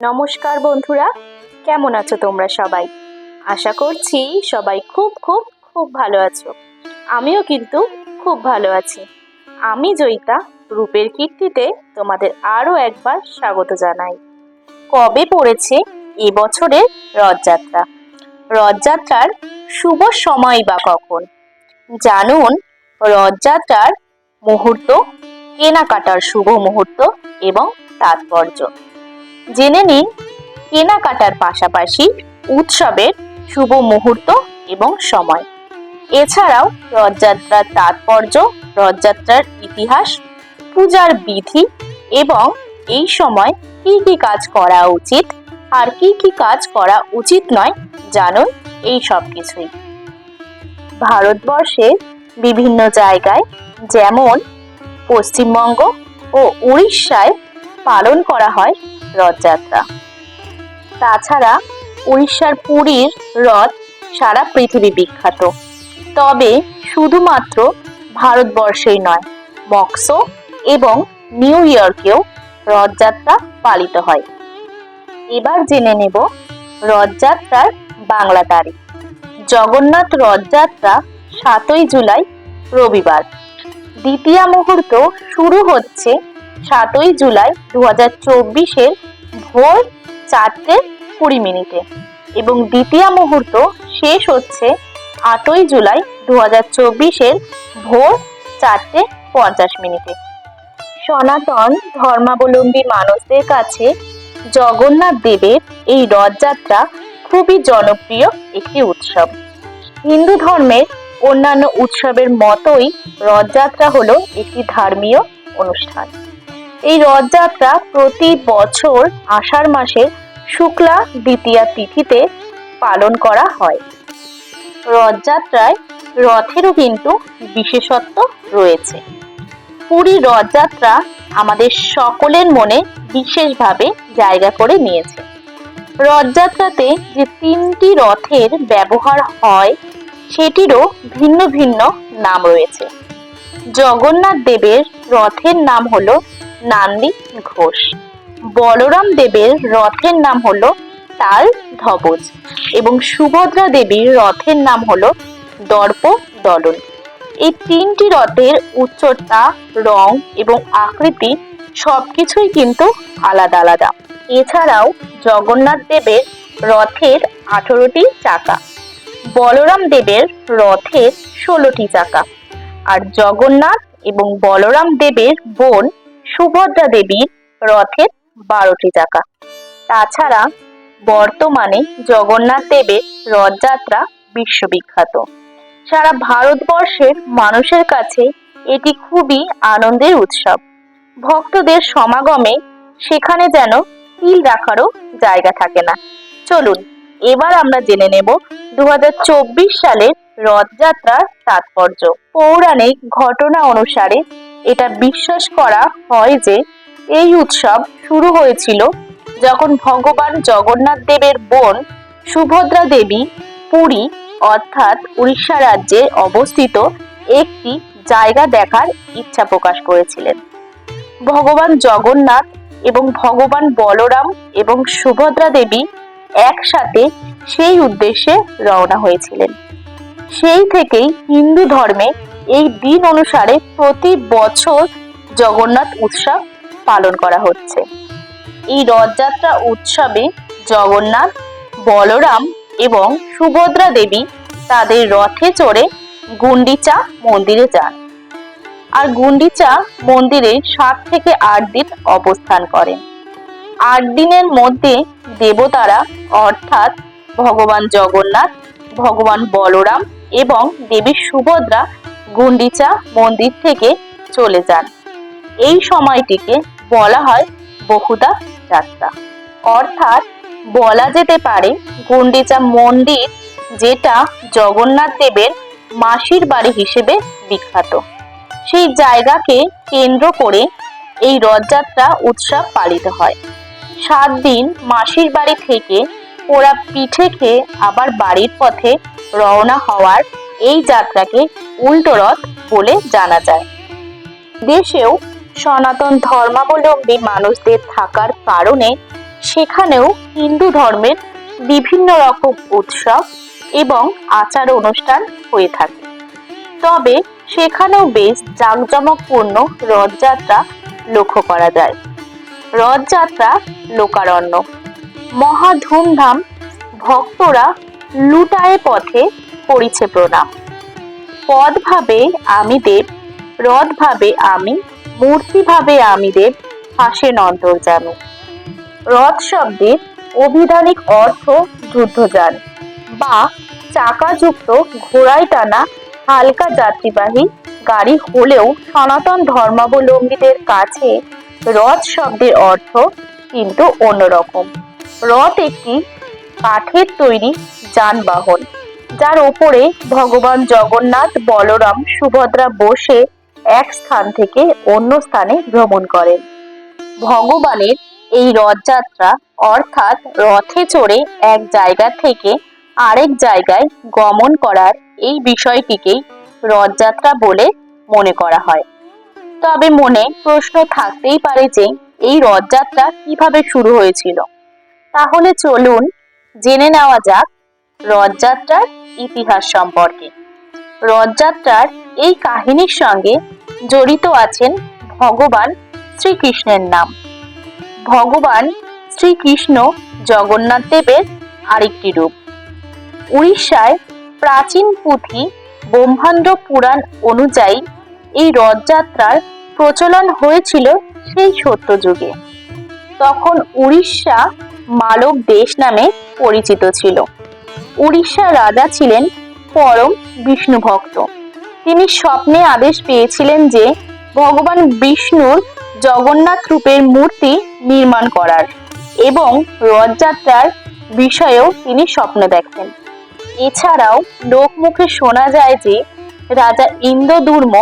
নমস্কার বন্ধুরা, কেমন আছো তোমরা সবাই? আশা করছি সবাই খুব খুব খুব ভালো আছো। আমিও কিন্তু খুব ভালো আছি। আমি জয়িতা, রূপের কীর্তিতে তোমাদের আরও একবার স্বাগত জানাই। কবে পড়েছে এবছরের রথযাত্রা? রথযাত্রার শুভ সময় বা কখন? জানুন, রথযাত্রার মুহূর্ত, কেনাকাটার শুভ মুহূর্ত এবং তাৎপর্য। জেনে নিন, কেনাকাটার পাশাপাশি উৎসবের শুভ মুহূর্ত এবং সময়। এছাড়াও রথযাত্রার তাৎপর্য, রথযাত্রার ইতিহাস, পূজার বিধি এবং এই সময় কি কি কাজ করা উচিত আর কি কি কাজ করা উচিত নয় জানুন এই সব কিছুই। ভারতবর্ষের বিভিন্ন জায়গায় যেমন পশ্চিমবঙ্গ ও উড়িষ্যায় পালন করা হয় রথযাত্রা। তাছাড়া উড়িষ্যার পুরীর রথ সারা পৃথিবী বিখ্যাত। তবে শুধুমাত্র ভারতবর্ষেই নয়, মক্সো এবং নিউ ইয়র্কেও রথযাত্রা পালিত হয়। এবার জেনে নেব রথযাত্রার বাংলা তারিখ। জগন্নাথ রথযাত্রা সাতই জুলাই রবিবার। দ্বিতীয় মুহূর্ত শুরু হচ্ছে সাতই জুলাই দু হাজার চব্বিশের ভোর চারটে কুড়ি মিনিটে। এবং দ্বিতীয় মুহূর্ত শেষ হচ্ছে আটই জুলাই দু হাজার চব্বিশের ভোর চারটে পঞ্চাশ মিনিটে। সনাতন ধর্মাবলম্বী মানুষদের কাছে জগন্নাথ দেবের এই রথযাত্রা খুবই জনপ্রিয় একটি উৎসব। হিন্দু ধর্মের অন্যান্য উৎসবের মতোই রথযাত্রা হলো একটি ধর্মীয় অনুষ্ঠান। এই রথযাত্রা প্রতি বছর আষাঢ় মাসের শুক্লা দ্বিতীয়া তিথিতে পালন করা হয়। রথযাত্রায় রথেরও কিন্তু বিশেষত্ব রয়েছে। পুরী রথযাত্রা আমাদের সকলের মনে বিশেষভাবে জায়গা করে নিয়েছে। রথযাত্রাতে যে তিনটি রথের ব্যবহার হয়, সেটিরও ভিন্ন ভিন্ন নাম রয়েছে। জগন্নাথ দেবের রথের নাম হলো নান্দি ঘোষ। বলরাম দেবের রথের নাম হলো তাল ধবজ এবং সুভদ্রা দেবীর রথের নাম হলো দর্প দলন। এই তিনটি রথের উচ্চতা, রং এবং আকৃতি সবকিছুই কিন্তু আলাদা আলাদা। এছাড়াও জগন্নাথ দেবের রথের আঠেরোটি চাকা, বলরাম দেবের রথের ষোলোটি চাকা, আর জগন্নাথ এবং বলরাম দেবের বোন সুভদ্রা দেবীর রথের বারোটি চাকা। তাছাড়া বর্তমানে জগন্নাথ দেবের রথযাত্রা বিশ্ববিখ্যাত। সারা ভারতবর্ষের মানুষের কাছে এটি খুবই আনন্দের উৎসব। ভক্তদের সমাগমে সেখানে যেন তিল রাখারও জায়গা থাকে না। চলুন, এবার আমরা জেনে নেব দু সালের রথযাত্রার তাৎপর্য। পৌরাণিক ঘটনা অনুসারে এটা বিশ্বাস করা হয় যে এই উৎসব শুরু হয়েছিল যখন ভগবান জগন্নাথ দেবের বোন সুভদ্রা দেবী পুরী অর্থাৎ উড়িষ্যা রাজ্যে অবস্থিত একটি জায়গা দেখার ইচ্ছা প্রকাশ করেছিলেন। ভগবান জগন্নাথ এবং ভগবান বলরাম এবং সুভদ্রা দেবী একসাথে সেই উদ্দেশ্যে রওনা হয়েছিলেন। সেই থেকেই হিন্দু ধর্মে এই দিন অনুসারে প্রতি বছর জগন্নাথ উৎসব পালন করা হচ্ছে। এই রথযাত্রা উৎসবে জগন্নাথ, বলরাম এবং সুভদ্রা দেবী তাদের রথে চড়ে গুন্ডিচা মন্দিরে যান আর গুন্ডিচা মন্দিরে সাত থেকে আট দিন অবস্থান করেন। আট দিনের মধ্যে দেবতারা অর্থাৎ ভগবান জগন্নাথ, ভগবান বলরাম এবং দেবী সুভদ্রা গুন্ডিচা মন্দির থেকে চলে যান। এই সময়টিকে বলা হয় বহুদা যাত্রা। অর্থাৎ বলা যেতে পারে গুন্ডিচা মন্দির যেটা জগন্নাথ দেবের মাসির বাড়ি হিসেবে বিখ্যাত। সেই জায়গাকে কেন্দ্র করে এই রথযাত্রা উৎসব পালিত হয়। সাত দিন মাসির বাড়ি থেকে ওরা পিঠে খেয়ে আবার বাড়ির পথে রওনা হওয়ার এই যাত্রাকে উল্টো রথ বলে জানা যায়। দেশেও সনাতন ধর্মাবলম্বী মানুষদের থাকার কারণে সেখানেও হিন্দু ধর্মের বিভিন্ন রকম উৎসব এবং আচার অনুষ্ঠান হয়ে থাকে। তবে সেখানেও বেশ জাঁকজমকপূর্ণ রথযাত্রা লক্ষ্য করা যায়। রথযাত্রা লোকারণ্য। মহা ধুমধাম ভক্তরা লুটায়ে পথে করিছে প্রণাম। পদ ভাবে আমি দেব রথ ভাবে আমি মূর্তি ভাবে আমি দেব, হাসেন অন্তর্জামে রথ শব্দের অভিধানিক অর্থ যুদ্ধযান বা চাকাযুক্ত ঘোড়ায় টানা হালকা যাত্রীবাহী গাড়ি হলেও সনাতন ধর্মাবলম্বীদের কাছে রথ শব্দের অর্থ কিন্তু অন্যরকম। রথ একটি কাঠের তৈরি যানবাহন। যার ওপরে ভগবান জগন্নাথ বলরাম সুভদ্রা বসে এক স্থান থেকে অন্য স্থানে ভ্রমণ করেন। ভগবানের এই রথযাত্রা অর্থাৎ রথে চড়ে এক জায়গা থেকে আরেক জায়গায় গমন করার এই বিষয়টিকেই রথযাত্রা বলে মনে করা হয়। তবে মনে প্রশ্ন থাকতেই পারে যে এই রথযাত্রা কীভাবে শুরু হয়েছিল? তাহলে চলুন জেনে নেওয়া যাক রথযাত্রার ইতিহাস সম্পর্কে। রথযাত্রার এই কাহিনীর সঙ্গে জড়িত আছেন ভগবান শ্রীকৃষ্ণের নাম। ভগবান শ্রীকৃষ্ণ জগন্নাথ দেবের আরেকটি রূপ। উড়িষ্যায় প্রাচীন পুঁথি ব্রহ্মাণ্ড পুরাণ অনুযায়ী এই রথযাত্রার প্রচলন হয়েছিল সেই সত্যযুগে। তখন উড়িষ্যা মালব দেশ নামে পরিচিত ছিল। উড়িষ্যার রাজা ছিলেন পরম বিষ্ণু ভক্ত। তিনি স্বপ্নে আদেশ পেয়েছিলেন যে ভগবান বিষ্ণুর জগন্নাথ রূপের মূর্তি নির্মাণ করার এবং রথযাত্রার বিষয়েও তিনি স্বপ্ন দেখেন। এছাড়াও লোকমুখে শোনা যায় যে রাজা ইন্দ্রদুর্ম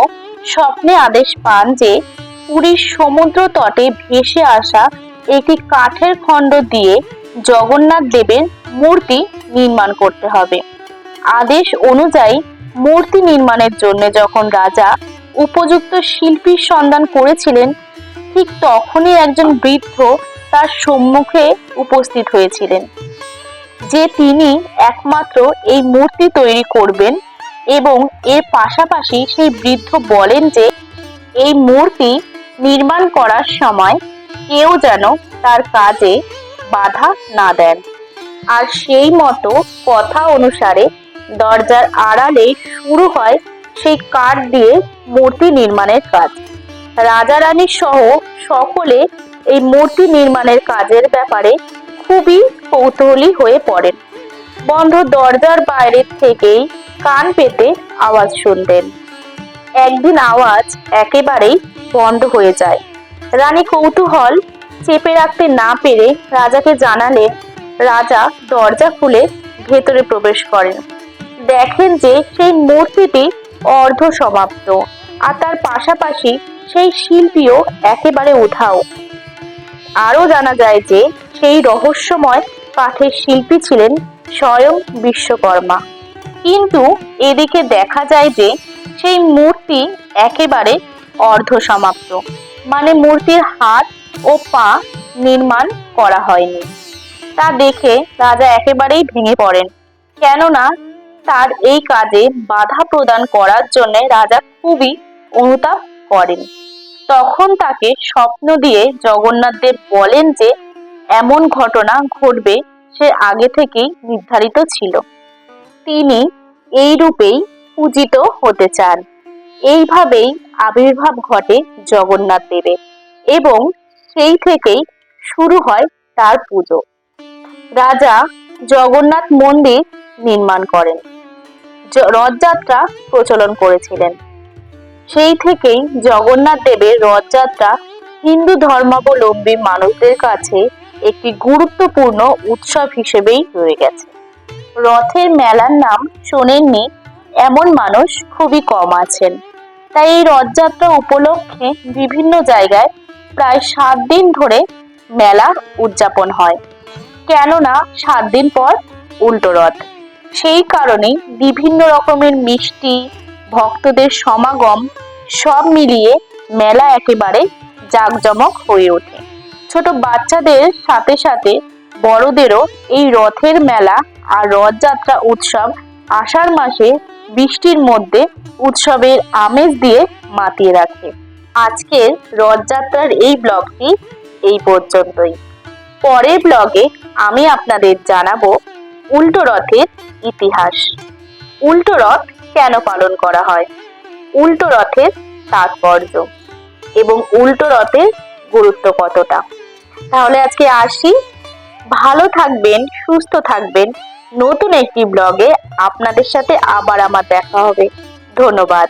স্বপ্নে আদেশ পান যে পুরীর সমুদ্র তটে ভেসে আসা একটি কাঠের খণ্ড দিয়ে জগন্নাথ দেবের মূর্তি নির্মাণ করতে হবে। আদেশ অনুযায়ী মূর্তি নির্মাণের জন্য যখন রাজা উপযুক্ত শিল্পীর সন্ধান করেছিলেন, ঠিক তখনই একজন বৃদ্ধ তার সম্মুখে উপস্থিত হয়েছিলেন, যে তিনি একমাত্র এই মূর্তি তৈরি করবেন এবং এর পাশাপাশি সেই বৃদ্ধ বলেন যে, এই মূর্তি নির্মাণ করার সময় কেউ যেন তার কাজে বাধা না দেন। আর সেই মতো কথা অনুসারে দরজার আড়ালে শুরু হয় সেই কাঠ দিয়ে মূর্তি নির্মাণের কাজ। রাজা রানী সহ সকলে এই মূর্তি নির্মাণের কাজের ব্যাপারে খুবই কৌতূহলী হয়ে পড়েন। বন্ধ দরজার বাইরে থেকেই কান পেতে আওয়াজ শুনতেন। একদিন আওয়াজ একেবারেই বন্ধ হয়ে যায়। রানী কৌতূহল চেপে রাখতে না পেরে রাজাকে জানালেন রাজা দরজা খুলে ভেতরে প্রবেশ করেন। দেখেন যে সেই মূর্তিটি অর্ধ সমাপ্ত আর তার পাশাপাশি সেই শিল্পীও একেবারে উধাও। আরও জানা যায় যে সেই রহস্যময় কাঠের শিল্পী ছিলেন স্বয়ং বিশ্বকর্মা। কিন্তু এদিকে দেখা যায় যে সেই মূর্তি একেবারে অর্ধ সমাপ্ত মানে মূর্তির হাত ও পা নির্মাণ করা হয়নি। তা দেখে রাজা একেবারেই ভেঙে পড়েন। কেননা তার এই কাজে বাধা প্রদান করার জন্য রাজা খুবই অনুতাপ করেন। তখন তাকে স্বপ্ন দিয়ে জগন্নাথ দেব বলেন যে, এমন ঘটনা ঘটবে সে আগে থেকেই নির্ধারিত ছিল। তিনি এই রূপেই পূজিত হতে চান। এইভাবেই আবির্ভাব ঘটে জগন্নাথ দেবের এবং সেই থেকেই শুরু হয় তার পুজো। রাজা জগন্নাথ মন্দির নির্মাণ করেন। রথযাত্রা প্রচলন করেছিলেন। সেই থেকেই জগন্নাথ দেবের রথযাত্রা হিন্দু ধর্মাবলম্বী মানুষদের কাছে একটি গুরুত্বপূর্ণ উৎসব হিসেবেই রয়ে গেছে। রথের মেলার নাম শোনেননি এমন মানুষ খুবই কম আছেন। তাই এই রথযাত্রা উপলক্ষে বিভিন্ন জায়গায় প্রায় সাত দিন ধরে মেলা উদযাপন হয়। কেননা সাত দিন পর উল্টো রথ। সেই কারণে বিভিন্ন রকমের মিষ্টি, ভক্তদের সমাগম সব মিলিয়ে মেলা একেবারে জাঁকজমক হয়ে ওঠে। ছোট বাচ্চাদের সাথে সাথে বড়দেরও এই রথের মেলা আর রথযাত্রা উৎসব আষাঢ় মাসে বৃষ্টির মধ্যে উৎসবের আমেজ দিয়ে মাতিয়ে রাখে। আজকের রথযাত্রার এই ব্লগটি এই পর্যন্তই। পরের ব্লগে আমি আপনাদের জানাব উল্টো রথের ইতিহাস। উল্টো রথ কেন পালন করা হয়? উল্টো রথের তাৎপর্য এবং উল্টো রথের গুরুত্ব কতটা? তাহলে আজকে আসি। ভালো থাকবেন, সুস্থ থাকবেন। নতুন একটি ব্লগে আপনাদের সাথে আবার আমার দেখা হবে। ধন্যবাদ।